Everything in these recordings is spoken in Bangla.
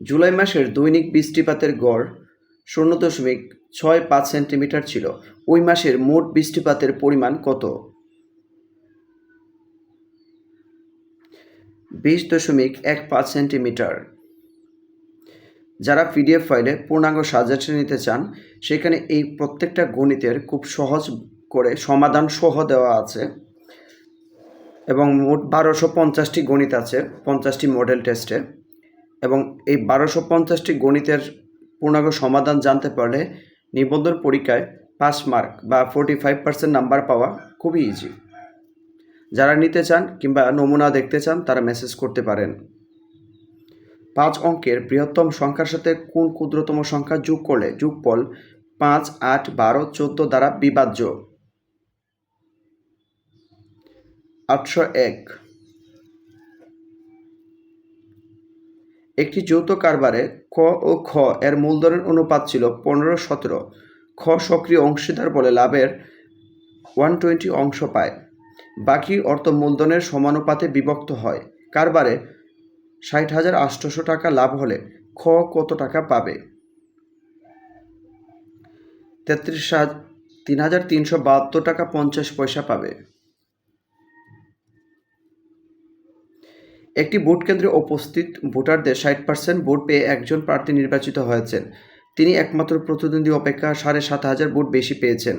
জুলাই মাসের দৈনিক বৃষ্টিপাতের গড় শূন্য দশমিক ছয় পাঁচ সেন্টিমিটার ছিল। ওই মাসের মোট বৃষ্টিপাতের পরিমাণ কত? বিশ দশমিক এক পাঁচ সেন্টিমিটার। যারা পিডিএফ ফাইলে পূর্ণাঙ্গ সাজেশন নিতে চান, সেখানে এই প্রত্যেকটা গণিতের খুব সহজ করে সমাধান সহ দেওয়া আছে এবং মোট বারোশো পঞ্চাশটি গণিত আছে, পঞ্চাশটি মডেল টেস্টে। এবং এই বারোশো পঞ্চাশটি গণিতের পূর্ণাঙ্গ সমাধান জানতে পারলে নিবন্ধন পরীক্ষায় পাস মার্ক বা ফোর্টি ফাইভ পার্সেন্ট নাম্বার পাওয়া খুবই ইজি যারা নিতে চান কিংবা নমুনা দেখতে চান, তারা মেসেজ করতে পারেন। পাঁচ অঙ্কের বৃহত্তম সংখ্যার সাথে কোন ক্ষুদ্রতম সংখ্যা যোগ করলে যোগফল পাঁচ আট বারো চোদ্দ দ্বারা বিভাজ্য? আটশো এক। একটি যৌথ কারবারে ক ও খ এর মূলধনের অনুপাত ছিল পনেরো সতেরো। খ সক্রিয় অংশীদার বলে লাভের ওয়ান টোয়েন্টি অংশ পায়। বাকি অর্থ মূলধনের সমানুপাতে বিভক্ত হয়। কারবারে ষাট হাজার আটশোশো টাকা লাভ হলে খ কত টাকা পাবে? তেত্রিশ তিন হাজার তিনশো বাহাত্তর টাকা পঞ্চাশ পয়সা পাবে। একটি ভোট কেন্দ্রে উপস্থিত ভোটারদের ষাট পার্সেন্ট ভোট পেয়ে একজন প্রার্থী নির্বাচিত হয়েছেন। তিনি একমাত্র প্রতিদ্বন্দ্বী অপেক্ষা সাড়ে সাত হাজার ভোট বেশি পেয়েছেন।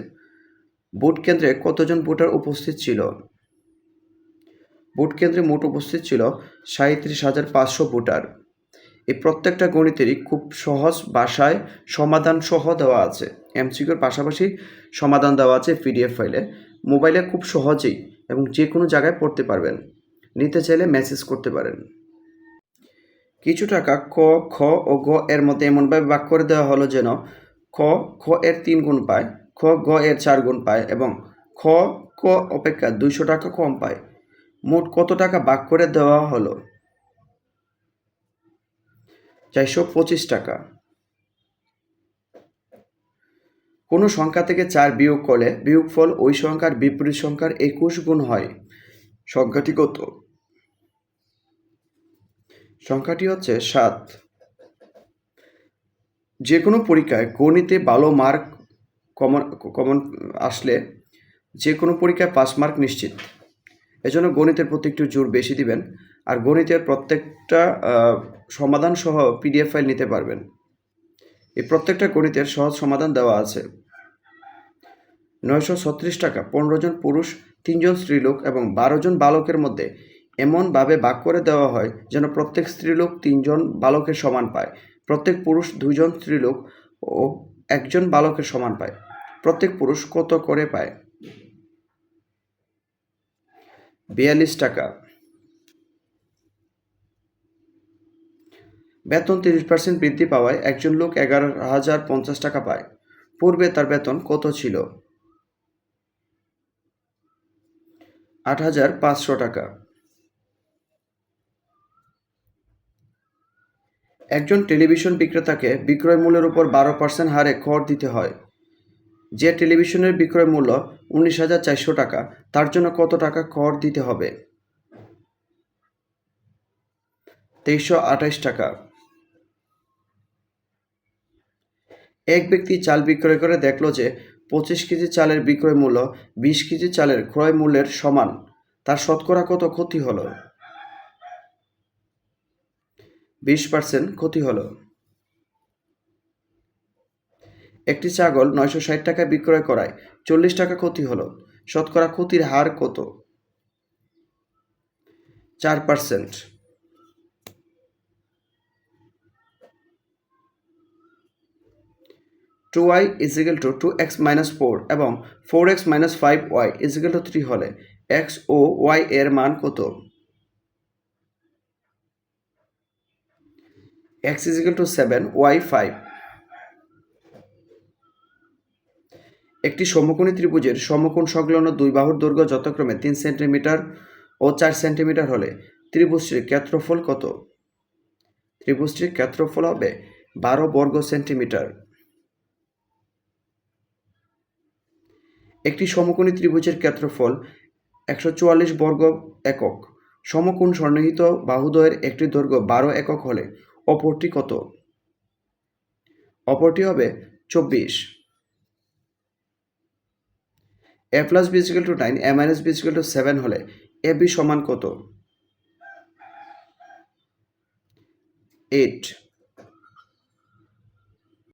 ভোট কেন্দ্রে কতজন ভোটার উপস্থিত ছিল? ভোট কেন্দ্রে মোট উপস্থিত ছিল সাঁত্রিশ হাজার পাঁচশো ভোটার। এই প্রত্যেকটা গণিতেরই খুব সহজ ভাষায় সমাধান সহ দেওয়া আছে। এমসিকিউর পাশাপাশি সমাধান দেওয়া আছে পিডিএফ ফাইলে। মোবাইলে খুব সহজেই এবং যে কোনো জায়গায় পড়তে পারবেন। নিতে চাইলে মেসেজ করতে পারেন। কিছু টাকা ক, খ ও গ এর মধ্যে এমনভাবে ভাগ করে দেওয়া হলো যেন খ খ এর তিন গুণ পায়, খ, গ এর চার গুণ পায় এবং খ, ক অপেক্ষা দুইশো টাকা কম পায়। মোট কত টাকা ভাগ করে দেওয়া হলো? চারশো পঁচিশ টাকা। কোনো সংখ্যা থেকে চার বিয়োগ করলে বিয়োগফল ওই সংখ্যার বিপরীত সংখ্যার একুশ গুণ হয়। সংখ্যাটি কত? সংখ্যাটি হচ্ছে সাত। যে কোনো পরীক্ষায় গণিতে ভালো মার্ক কমন কমন আসলে যে কোনো পরীক্ষায় পাস মার্ক নিশ্চিত। এজন্য গণিতের প্রতি একটু জোর বেশি দিবেন আর গণিতের প্রত্যেকটা সমাধান সহ পিডিএফ ফাইল নিতে পারবেন। এই প্রত্যেকটা গণিতের সহজ সমাধান দেওয়া আছে। নয়শো ছত্রিশ টাকা, পনেরো জন পুরুষ, তিনজন স্ত্রীলোক এবং বারো জন বালকের মধ্যে এমনভাবে ভাগ করে দেওয়া হয় যেন প্রত্যেক স্ত্রীলোক তিনজন বালকের সমান পায়। প্রত্যেক পুরুষ দুইজন স্ত্রীলোক ও একজন বালকের সমান পায়। প্রত্যেক পুরুষ কত করে পায়? বিয়াল্লিশ টাকা। বেতন তিরিশ পার্সেন্ট বৃদ্ধি পাওয়ায় একজন লোক এগারো হাজার পঞ্চাশ টাকা পায়। পূর্বে তার বেতন কত ছিল? আট হাজার পাঁচশো টাকা। একজন টেলিভিশন বিক্রেতাকে বিক্রয় মূল্যের উপর বারো পার্সেন্ট হারে কর দিতে হয়। যে টেলিভিশনের বিক্রয় মূল্য উনিশ হাজার চারশো টাকা, তার জন্য কত টাকা কর দিতে হবে? তেইশশো আঠাশ টাকা। এক ব্যক্তি চাল বিক্রয় করে দেখল যে পঁচিশ কেজি চালের বিক্রয় মূল্য বিশ কেজি চালের ক্রয় মূল্যের সমান। তার শতকরা কত ক্ষতি হলো? বিশ পার্সেন্ট ক্ষতি হলো। একটি ছাগল নয়শো ষাট টাকায় বিক্রয় করায় চল্লিশ টাকা ক্ষতি হলো। শতকরা ক্ষতির হার কত? চার percent two y equal to two x minus four এবং four x minus five y equal to three হলে এক্স ও ওয়াই এর মান কত? X equal to seven y five একটি সমকোণী ত্রিভুজের সমকোণ সংলগ্ন দুই বাহুর দৈর্ঘ্য যথাক্রমে তিন সেন্টিমিটার ও চার সেন্টিমিটার হলে ত্রিভুজটির ক্ষেত্রফল কত? ত্রিভুজটির ক্ষেত্রফল হবে বারো বর্গ সেন্টিমিটার। একটি সমকোণী ত্রিভুজের ক্ষেত্রফল একশো চুয়াল্লিশ বর্গ একক। সমকোণ সন্নিহিত বাহুদ্বয়ের একটি দৈর্ঘ্য বারো একক হলে অপরটি কত? অপরটি হবে চব্বিশ। A plus B equal to nine A minus B equal to seven হলে এ বি সমান কত? এইট